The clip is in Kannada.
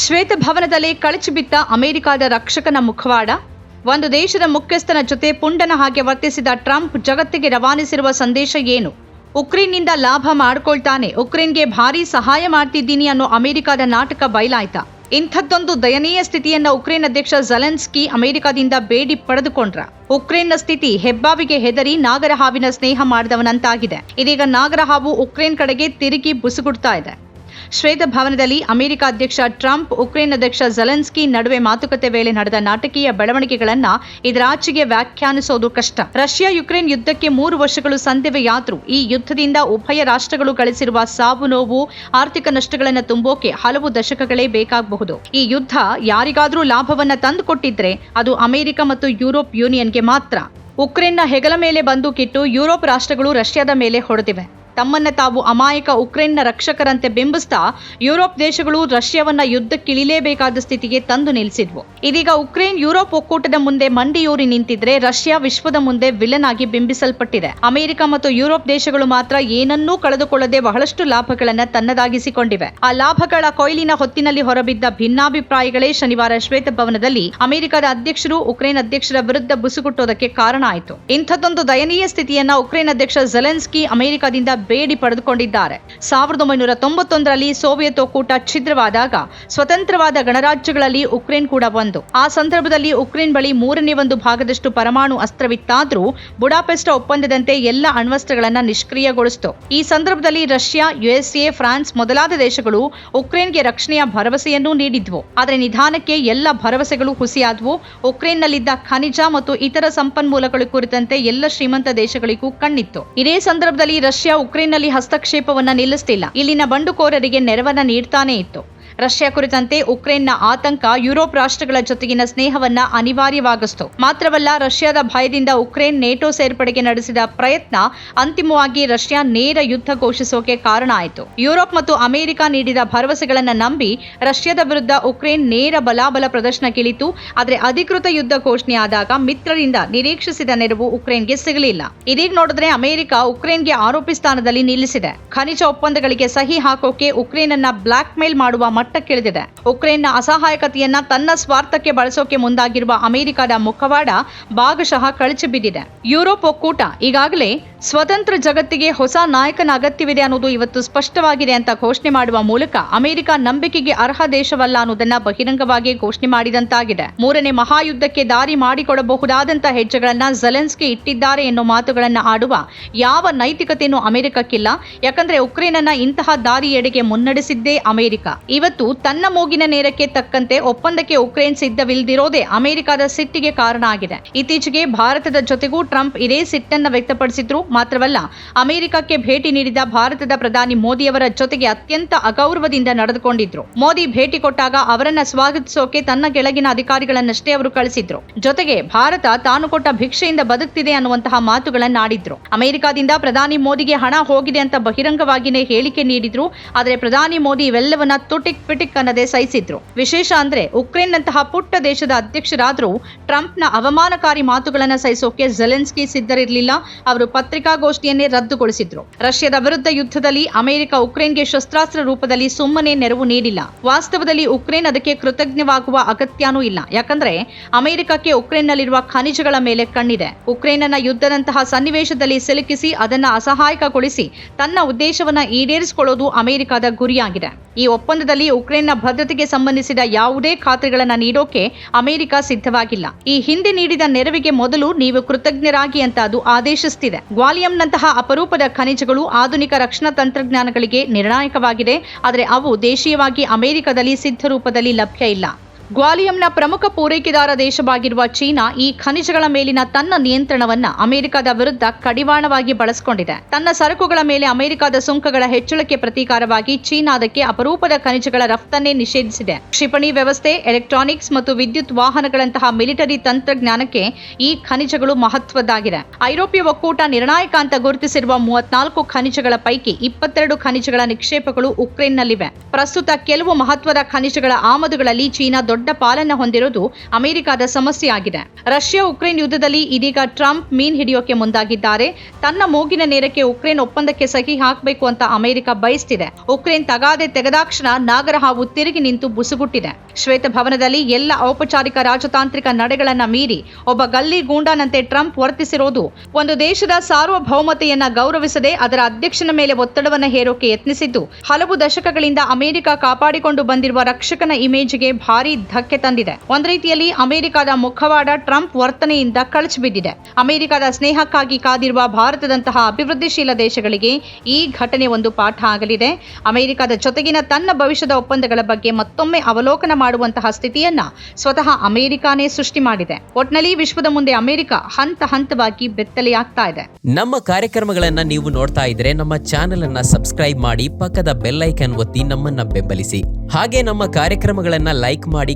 ಶ್ವೇತಭವನದಲ್ಲಿ ಕಳಚಿಬಿದ್ದ ಅಮೆರಿಕದ ರಕ್ಷಕನ ಮುಖವಾಡ, ಒಂದು ದೇಶದ ಮುಖ್ಯಸ್ಥನ ಜೊತೆ ಪುಂಡನ ಹಾಗೆ ವರ್ತಿಸಿದ ಟ್ರಂಪ್ ಜಗತ್ತಿಗೆ ರವಾನಿಸಿರುವ ಸಂದೇಶ ಏನು? ಉಕ್ರೇನ್ನಿಂದ ಲಾಭ ಮಾಡಿಕೊಳ್ತಾನೆ, ಉಕ್ರೇನ್ಗೆ ಭಾರೀ ಸಹಾಯ ಮಾಡ್ತಿದ್ದೀನಿ ಅನ್ನೋ ಅಮೆರಿಕದ ನಾಟಕ ಬಯಲಾಯ್ತಾ? ಇಂಥದ್ದೊಂದು ದಯನೀಯ ಸ್ಥಿತಿಯನ್ನ ಉಕ್ರೇನ್ ಅಧ್ಯಕ್ಷ ಜಲೆನ್ಸ್ಕಿ ಅಮೆರಿಕದಿಂದ ಬೇಡಿ ಪಡೆದುಕೊಂಡ್ರ? ಉಕ್ರೇನ್ನ ಸ್ಥಿತಿ ಹೆಬ್ಬಾವಿಗೆ ಹೆದರಿ ನಾಗರಹಾವಿನ ಸ್ನೇಹ ಮಾಡಿದವನಂತಾಗಿದೆ. ಇದೀಗ ನಾಗರಹಾವು ಉಕ್ರೇನ್ ಕಡೆಗೆ ತಿರುಗಿ ಬುಸುಗುಡ್ತಾ ಇದೆ. ಶ್ವೇತಭವನದಲ್ಲಿ ಅಮೆರಿಕ ಅಧ್ಯಕ್ಷ ಟ್ರಂಪ್, ಉಕ್ರೇನ್ ಅಧ್ಯಕ್ಷ ಜಲೆನ್ಸ್ಕಿ ನಡುವೆ ಮಾತುಕತೆ ವೇಳೆ ನಡೆದ ನಾಟಕೀಯ ಬೆಳವಣಿಗೆಗಳನ್ನ ಇದರಾಚೆಗೆ ವ್ಯಾಖ್ಯಾನಿಸೋದು ಕಷ್ಟ. ರಷ್ಯಾ ಯುಕ್ರೇನ್ ಯುದ್ಧಕ್ಕೆ ಮೂರು ವರ್ಷಗಳು ಸಂಧಿವೆಯಾದರೂ ಈ ಯುದ್ಧದಿಂದ ಉಭಯ ರಾಷ್ಟ್ರಗಳು ಗಳಿಸಿರುವ ಸಾವು ನೋವು, ಆರ್ಥಿಕ ನಷ್ಟಗಳನ್ನು ತುಂಬೋಕೆ ಹಲವು ದಶಕಗಳೇ ಬೇಕಾಗಬಹುದು. ಈ ಯುದ್ಧ ಯಾರಿಗಾದರೂ ಲಾಭವನ್ನ ತಂದುಕೊಟ್ಟಿದ್ರೆ ಅದು ಅಮೆರಿಕ ಮತ್ತು ಯುರೋಪ್ ಯೂನಿಯನ್ಗೆ ಮಾತ್ರ. ಉಕ್ರೇನ್ನ ಹೆಗಲ ಮೇಲೆ ಬಂದೂಕಿಟ್ಟು ಯುರೋಪ್ ರಾಷ್ಟ್ರಗಳು ರಷ್ಯಾದ ಮೇಲೆ ಹೊಡೆದಿವೆ. ತಮ್ಮನ್ನ ತಾವು ಅಮಾಯಕ ಉಕ್ರೇನ್ನ ರಕ್ಷಕರಂತೆ ಬಿಂಬಿಸ್ತಾ ಯುರೋಪ್ ದೇಶಗಳು ರಷ್ಯಾವನ್ನ ಯುದ್ಧಕ್ಕಿಳಿಲೇಬೇಕಾದ ಸ್ಥಿತಿಗೆ ತಂದು ನಿಲ್ಲಿಸಿದ್ವು. ಇದೀಗ ಉಕ್ರೇನ್ ಯುರೋಪ್ ಒಕ್ಕೂಟದ ಮುಂದೆ ಮಂಡಿಯೂರಿ ನಿಂತಿದ್ರೆ ರಷ್ಯಾ ವಿಶ್ವದ ಮುಂದೆ ವಿಲನ್ ಆಗಿ ಬಿಂಬಿಸಲ್ಪಟ್ಟಿದೆ. ಅಮೆರಿಕ ಮತ್ತು ಯುರೋಪ್ ದೇಶಗಳು ಮಾತ್ರ ಏನನ್ನೂ ಕಳೆದುಕೊಳ್ಳದೆ ಬಹಳಷ್ಟು ಲಾಭಗಳನ್ನ ತನ್ನದಾಗಿಸಿಕೊಂಡಿವೆ. ಆ ಲಾಭಗಳ ಕೊಯ್ಲಿನ ಹೊತ್ತಿನಲ್ಲಿ ಹೊರಬಿದ್ದ ಭಿನ್ನಾಭಿಪ್ರಾಯಗಳೇ ಶನಿವಾರ ಶ್ವೇತಭವನದಲ್ಲಿ ಅಮೆರಿಕದ ಅಧ್ಯಕ್ಷರು ಉಕ್ರೇನ್ ಅಧ್ಯಕ್ಷರ ವಿರುದ್ಧ ಬುಸುಗುಟ್ಟೋದಕ್ಕೆ ಕಾರಣ ಆಯಿತು. ಇಂಥದ್ದೊಂದು ದಯನೀಯ ಸ್ಥಿತಿಯನ್ನ ಉಕ್ರೇನ್ ಅಧ್ಯಕ್ಷ ಜೆಲೆನ್ಸ್ಕಿ ಅಮೆರಿಕದಿಂದ ಬೇಡಿ ಪಡೆದುಕೊಂಡಿದ್ದಾರೆ. ಸಾವಿರದ ಒಂಬೈನೂರ ತೊಂಬತ್ತೊಂದರಲ್ಲಿ ಸೋವಿಯತ್ ಒಕ್ಕೂಟ ಛಿದ್ರವಾದಾಗ ಸ್ವತಂತ್ರವಾದ ಗಣರಾಜ್ಯಗಳಲ್ಲಿ ಉಕ್ರೇನ್ ಕೂಡ ಒಂದು. ಆ ಸಂದರ್ಭದಲ್ಲಿ ಉಕ್ರೇನ್ ಬಳಿ ಮೂರನೇ ಒಂದು ಭಾಗದಷ್ಟು ಪರಮಾಣು ಅಸ್ತ್ರವಿತ್ತಾದರೂ ಬುಡಾಪೆಸ್ಟ್ ಒಪ್ಪಂದದಂತೆ ಎಲ್ಲ ಅಣ್ವಸ್ತ್ರಗಳನ್ನು ನಿಷ್ಕ್ರಿಯಗೊಳಿಸಿತು. ಈ ಸಂದರ್ಭದಲ್ಲಿ ರಷ್ಯಾ, ಯುಎಸ್ಎ, ಫ್ರಾನ್ಸ್ ಮೊದಲಾದ ದೇಶಗಳು ಉಕ್ರೇನ್ಗೆ ರಕ್ಷಣೆಯ ಭರವಸೆಯನ್ನೂ ನೀಡಿದ್ವು. ಆದರೆ ನಿಧಾನಕ್ಕೆ ಎಲ್ಲ ಭರವಸೆಗಳು ಹುಸಿಯಾದವು. ಉಕ್ರೇನ್ನಲ್ಲಿದ್ದ ಖನಿಜ ಮತ್ತು ಇತರ ಸಂಪನ್ಮೂಲಗಳ ಕುರಿತಂತೆ ಎಲ್ಲ ಶ್ರೀಮಂತ ದೇಶಗಳಿಗೂ ಕಣ್ಣಿತ್ತು. ಇದೇ ಸಂದರ್ಭದಲ್ಲಿ ರಷ್ಯಾ ಉಕ್ರೇನ್ನಲ್ಲಿ ಹಸ್ತಕ್ಷೇಪವನ್ನ ನಿಲ್ಲಿಸ್ತಿಲ್ಲ. ಇಲ್ಲಿನ ಬಂಡುಕೋರರಿಗೆ ನೆರವನ್ನ ನೀಡ್ತಾನೇ ಇತ್ತು. ರಷ್ಯಾ ಕುರಿತಂತೆ ಉಕ್ರೇನ್ನ ಆತಂಕ ಯುರೋಪ್ ರಾಷ್ಟ್ರಗಳ ಜೊತೆಗಿನ ಸ್ನೇಹವನ್ನ ಅನಿವಾರ್ಯವಾಗಿಸಿತು. ಮಾತ್ರವಲ್ಲ, ರಷ್ಯಾದ ಭಯದಿಂದ ಉಕ್ರೇನ್ ನೇಟೋ ಸೇರ್ಪಡೆಗೆ ನಡೆಸಿದ ಪ್ರಯತ್ನ ಅಂತಿಮವಾಗಿ ರಷ್ಯಾ ನೇರ ಯುದ್ಧ ಘೋಷಿಸೋಕೆ ಕಾರಣ ಆಯಿತು. ಯುರೋಪ್ ಮತ್ತು ಅಮೆರಿಕ ನೀಡಿದ ಭರವಸೆಗಳನ್ನ ನಂಬಿ ರಷ್ಯಾದ ವಿರುದ್ಧ ಉಕ್ರೇನ್ ನೇರ ಬಲಾಬಲ ಪ್ರದರ್ಶನಕ್ಕಿಳಿತು ಆದರೆ ಅಧಿಕೃತ ಯುದ್ಧ ಘೋಷಣೆಯಾದಾಗ ಮಿತ್ರರಿಂದ ನಿರೀಕ್ಷಿಸಿದ ನೆರವು ಉಕ್ರೇನ್ಗೆ ಸಿಗಲಿಲ್ಲ. ಇದೀಗ ನೋಡಿದ್ರೆ ಅಮೆರಿಕ ಉಕ್ರೇನ್ಗೆ ಆರೋಪಿ ಸ್ಥಾನದಲ್ಲಿ ನಿಲ್ಲಿಸಿದೆ. ಖನಿಜ ಒಪ್ಪಂದಗಳಿಗೆ ಸಹಿ ಹಾಕೋಕೆ ಉಕ್ರೇನ್ ಅನ್ನ ಬ್ಲಾಕ್ ಮೇಲ್ ಮಾಡುವ ಮಟ್ಟಕ್ಕಿಳಿದಿದೆ ಉಕ್ರೇನ್ನ ಅಸಹಾಯಕತೆಯನ್ನ ತನ್ನ ಸ್ವಾರ್ಥಕ್ಕೆ ಬಳಸೋಕೆ ಮುಂದಾಗಿರುವ ಅಮೆರಿಕದ ಮುಖವಾಡ ಭಾಗಶಃ ಕಳಚಿ ಬಿದ್ದಿದೆ ಯುರೋಪ್ ಒಕ್ಕೂಟ ಈಗಾಗಲೇ ಸ್ವತಂತ್ರ ಜಗತ್ತಿಗೆ ಹೊಸ ನಾಯಕನ ಅಗತ್ಯವಿದೆ ಅನ್ನೋದು ಇವತ್ತು ಸ್ಪಷ್ಟವಾಗಿದೆ ಅಂತ ಘೋಷಣೆ ಮಾಡುವ ಮೂಲಕ ಅಮೆರಿಕ ನಂಬಿಕೆಗೆ ಅರ್ಹ ದೇಶವಲ್ಲ ಅನ್ನೋದನ್ನ ಬಹಿರಂಗವಾಗಿ ಘೋಷಣೆ ಮಾಡಿದಂತಾಗಿದೆ. ಮೂರನೇ ಮಹಾಯುದ್ಧಕ್ಕೆ ದಾರಿ ಮಾಡಿಕೊಡಬಹುದಾದಂತಹ ಹೆಜ್ಜೆಗಳನ್ನ ಜೆಲೆನ್ಸ್ಕಿ ಇಟ್ಟಿದ್ದಾರೆ ಎನ್ನುವ ಮಾತುಗಳನ್ನ ಆಡುವ ಯಾವ ನೈತಿಕತೆಯೂ ಅಮೆರಿಕಕ್ಕಿಲ್ಲ. ಯಾಕಂದ್ರೆ ಉಕ್ರೇನನ್ನ ಇಂತಹ ದಾರಿಯೆಡೆಗೆ ಮುನ್ನಡೆಸಿದ್ದೇ ಅಮೆರಿಕ. ಇವತ್ತು ತನ್ನ ಮೂಗಿನ ನೇರಕ್ಕೆ ತಕ್ಕಂತೆ ಒಪ್ಪಂದಕ್ಕೆ ಉಕ್ರೇನ್ ಸಿದ್ಧವಿಲ್ಲದಿರೋದೇ ಅಮೆರಿಕದ ಸಿಟ್ಟಿಗೆ ಕಾರಣ ಆಗಿದೆ. ಇತ್ತೀಚೆಗೆ ಭಾರತದ ಜೊತೆಗೂ ಟ್ರಂಪ್ ಇದೇ ಸಿಟ್ಟನ್ನ ವ್ಯಕ್ತಪಡಿಸಿದ್ರು. ಮಾತ್ರವಲ್ಲ, ಅಮೆರಿಕಕ್ಕೆ ಭೇಟಿ ನೀಡಿದ ಭಾರತದ ಪ್ರಧಾನಿ ಮೋದಿಯವರ ಜೊತೆಗೆ ಅತ್ಯಂತ ಅಗೌರವದಿಂದ ನಡೆದುಕೊಂಡಿದ್ರು. ಮೋದಿ ಭೇಟಿ ಕೊಟ್ಟಾಗ ಅವರನ್ನ ಸ್ವಾಗತಿಸೋಕೆ ತನ್ನ ಕೆಳಗಿನ ಅಧಿಕಾರಿಗಳನ್ನಷ್ಟೇ ಅವರು ಕಳಿಸಿದ್ರು. ಜೊತೆಗೆ ಭಾರತ ತಾನು ಕೊಟ್ಟ ಭಿಕ್ಷೆಯಿಂದ ಬದುಕ್ತಿದೆ ಅನ್ನುವಂತಹ ಮಾತುಗಳನ್ನಾಡಿದ್ರು. ಅಮೆರಿಕದಿಂದ ಪ್ರಧಾನಿ ಮೋದಿಗೆ ಹಣ ಹೋಗಿದೆ ಅಂತ ಬಹಿರಂಗವಾಗಿಯೇ ಹೇಳಿಕೆ ನೀಡಿದ್ರು. ಆದರೆ ಪ್ರಧಾನಿ ಮೋದಿ ಇವೆಲ್ಲವನ್ನ ತುಟಿಕ್ ಪಿಟಿಕ್ ಅನ್ನದೇ ಸಹಿಸಿದ್ರು. ವಿಶೇಷ ಅಂದ್ರೆ ಉಕ್ರೇನ್ನಂತಹ ಪುಟ್ಟ ದೇಶದ ಅಧ್ಯಕ್ಷರಾದ್ರೂ ಟ್ರಂಪ್ನ ಅವಮಾನಕಾರಿ ಮಾತುಗಳನ್ನು ಸಹಿಸೋಕೆ ಜೆಲೆನ್ಸ್ಕಿ ಸಿದ್ಧರಿರಲಿಲ್ಲ. ಅವರು ಪತ್ರಿಕಾಗೋಷ್ಠಿಯನ್ನೇ ರದ್ದುಗೊಳಿಸಿದ್ರು. ರಷ್ಯಾದ ವಿರುದ್ಧ ಯುದ್ಧದಲ್ಲಿ ಅಮೆರಿಕ ಉಕ್ರೇನ್ಗೆ ಶಸ್ತ್ರಾಸ್ತ್ರ ರೂಪದಲ್ಲಿ ಸುಮ್ಮನೆ ನೆರವು ನೀಡಿಲ್ಲ. ವಾಸ್ತವದಲ್ಲಿ ಉಕ್ರೇನ್ ಅದಕ್ಕೆ ಕೃತಜ್ಞವಾಗುವ ಅಗತ್ಯನೂ ಇಲ್ಲ. ಯಾಕಂದ್ರೆ ಅಮೆರಿಕಕ್ಕೆ ಉಕ್ರೇನ್ನಲ್ಲಿರುವ ಖನಿಜಗಳ ಮೇಲೆ ಕಣ್ಣಿದೆ. ಉಕ್ರೇನ್ನ ಯುದ್ಧದಂತಹ ಸನ್ನಿವೇಶದಲ್ಲಿ ಸಿಲುಕಿಸಿ ಅದನ್ನ ಅಸಹಾಯಕಗೊಳಿಸಿ ತನ್ನ ಉದ್ದೇಶವನ್ನ ಈಡೇರಿಸಿಕೊಳ್ಳೋದು ಅಮೆರಿಕದ ಗುರಿಯಾಗಿದೆ. ಈ ಒಪ್ಪಂದದಲ್ಲಿ ಉಕ್ರೇನ್ನ ಭದ್ರತೆಗೆ ಸಂಬಂಧಿಸಿದ ಯಾವುದೇ ಖಾತ್ರಿಗಳನ್ನ ನೀಡೋಕೆ ಅಮೆರಿಕ ಸಿದ್ಧವಾಗಿಲ್ಲ. ಈ ಹಿಂದೆ ನೀಡಿದ ನೆರವಿಗೆ ಮೊದಲು ನೀವು ಕೃತಜ್ಞರಾಗಿ ಅಂತ ಅದು ಆದೇಶಿಸುತ್ತಿದೆ ಗ್ವಾಲಿಯಂನಂತಹ ಅಪರೂಪದ ಖನಿಜಗಳು ಆಧುನಿಕ ರಕ್ಷಣಾ ತಂತ್ರಜ್ಞಾನಗಳಿಗೆ ನಿರ್ಣಾಯಕವಾಗಿದೆ, ಆದರೆ ಅವು ದೇಶೀಯವಾಗಿ ಅಮೆರಿಕದಲ್ಲಿ ಸಿದ್ಧ ರೂಪದಲ್ಲಿ ಲಭ್ಯ ಇಲ್ಲ. ಗ್ವಾಲಿಯಂನ ಪ್ರಮುಖ ಪೂರೈಕೆದಾರ ದೇಶವಾಗಿರುವ ಚೀನಾ ಈ ಖನಿಜಗಳ ಮೇಲಿನ ತನ್ನ ನಿಯಂತ್ರಣವನ್ನ ಅಮೆರಿಕದ ವಿರುದ್ಧ ಕಡಿವಾಣವಾಗಿ ಬಳಸಿಕೊಂಡಿದೆ. ತನ್ನ ಸರಕುಗಳ ಮೇಲೆ ಅಮೆರಿಕದ ಸುಂಕಗಳ ಹೆಚ್ಚಳಕ್ಕೆ ಪ್ರತೀಕಾರವಾಗಿ ಚೀನಾ ಅದಕ್ಕೆ ಅಪರೂಪದ ಖನಿಜಗಳ ರಫ್ತನ್ನೇ ನಿಷೇಧಿಸಿದೆ. ಕ್ಷಿಪಣಿ ವ್ಯವಸ್ಥೆ, ಎಲೆಕ್ಟ್ರಾನಿಕ್ಸ್ ಮತ್ತು ವಿದ್ಯುತ್ ವಾಹನಗಳಂತಹ ಮಿಲಿಟರಿ ತಂತ್ರಜ್ಞಾನಕ್ಕೆ ಈ ಖನಿಜಗಳು ಮಹತ್ವದ್ದಾಗಿದೆ. ಐರೋಪ್ಯ ಒಕ್ಕೂಟ ನಿರ್ಣಾಯಕ ಅಂತ ಗುರುತಿಸಿರುವ ಮೂವತ್ನಾಲ್ಕು ಖನಿಜಗಳ ಪೈಕಿ ಇಪ್ಪತ್ತೆರಡು ಖನಿಜಗಳ ನಿಕ್ಷೇಪಗಳು ಉಕ್ರೇನ್ನಲ್ಲಿವೆ. ಪ್ರಸ್ತುತ ಕೆಲವು ಮಹತ್ವದ ಖನಿಜಗಳ ಆಮದುಗಳಲ್ಲಿ ಚೀನಾ ದೊಡ್ಡ ದೊಡ್ಡ ಪಾಲನ್ನ ಹೊಂದಿರೋದು ಅಮೆರಿಕದ ಸಮಸ್ಯೆ ಆಗಿದೆ ರಷ್ಯಾ ಉಕ್ರೇನ್ ಯುದ್ಧದಲ್ಲಿ ಇದೀಗ ಟ್ರಂಪ್ ಮೀನ್ ಹಿಡಿಯೋಕೆ ಮುಂದಾಗಿದ್ದಾರೆ. ತನ್ನ ಮೂಗಿನ ನೇರಕ್ಕೆ ಉಕ್ರೇನ್ ಒಪ್ಪಂದಕ್ಕೆ ಸಹಿ ಹಾಕಬೇಕು ಅಂತ ಅಮೆರಿಕ ಬಯಸ್ತಿದೆ. ಉಕ್ರೇನ್ ತಗಾದೆ ತೆಗೆದಾಕ್ಷಣ ನಾಗರಹಾವು ತಿರುಗಿ ನಿಂತು ಬುಸುಗುಟ್ಟಿದೆ. ಶ್ವೇತಭವನದಲ್ಲಿ ಎಲ್ಲ ಔಪಚಾರಿಕ ರಾಜತಾಂತ್ರಿಕ ನಡೆಗಳನ್ನ ಮೀರಿ ಒಬ್ಬ ಗಲ್ಲಿ ಗೂಂಡಾನಂತೆ ಟ್ರಂಪ್ ವರ್ತಿಸಿರೋದು ಒಂದು ದೇಶದ ಸಾರ್ವಭೌಮತೆಯನ್ನ ಗೌರವಿಸದೆ ಅದರ ಅಧ್ಯಕ್ಷನ ಮೇಲೆ ಒತ್ತಡವನ್ನ ಹೇರೋಕೆ ಯತ್ನಿಸಿದ್ದು, ಹಲವು ದಶಕಗಳಿಂದ ಅಮೆರಿಕ ಕಾಪಾಡಿಕೊಂಡು ಬಂದಿರುವ ರಕ್ಷಕನ ಇಮೇಜ್ಗೆ ಭಾರಿ ಧಕ್ಕೆ ತಂದಿದೆ. ಒಂದ್ ರೀತಿಯಲ್ಲಿ ಅಮೆರಿಕದ ಮುಖವಾಡ ಟ್ರಂಪ್ ವರ್ತನೆಯಿಂದ ಕಳಚಿಬಿದ್ದಿದೆ ಅಮೆರಿಕದ ಸ್ನೇಹಕ್ಕಾಗಿ ಕಾದಿರುವ ಭಾರತದಂತಹ ಅಭಿವೃದ್ಧಿಶೀಲ ದೇಶಗಳಿಗೆ ಈ ಘಟನೆ ಒಂದು ಪಾಠ ಆಗಲಿದೆ. ಅಮೆರಿಕದ ಜೊತೆಗಿನ ತನ್ನ ಭವಿಷ್ಯದ ಒಪ್ಪಂದಗಳ ಬಗ್ಗೆ ಮತ್ತೊಮ್ಮೆ ಅವಲೋಕನ ಮಾಡುವಂತಹ ಸ್ಥಿತಿಯನ್ನ ಸ್ವತಃ ಅಮೆರಿಕಾನೇ ಸೃಷ್ಟಿ ಮಾಡಿದೆ. ಒಟ್ನಲ್ಲಿ ವಿಶ್ವದ ಮುಂದೆ ಅಮೆರಿಕ ಹಂತ ಹಂತವಾಗಿ ಬೆತ್ತಲೆಯಾಗ್ತಾ ಇದೆ. ನಮ್ಮ ಕಾರ್ಯಕ್ರಮಗಳನ್ನ ನೀವು ನೋಡ್ತಾ ಇದ್ರೆ ನಮ್ಮ ಚಾನೆಲ್ ಅನ್ನ ಸಬ್ಸ್ಕ್ರೈಬ್ ಮಾಡಿ ಪಕ್ಕದ ಬೆಲ್ ಐಕನ್ ಒತ್ತಿ ನಮ್ಮನ್ನ ಬೆಂಬಲಿಸಿ. ಹಾಗೆ ನಮ್ಮ ಕಾರ್ಯಕ್ರಮಗಳನ್ನ ಲೈಕ್ ಮಾಡಿ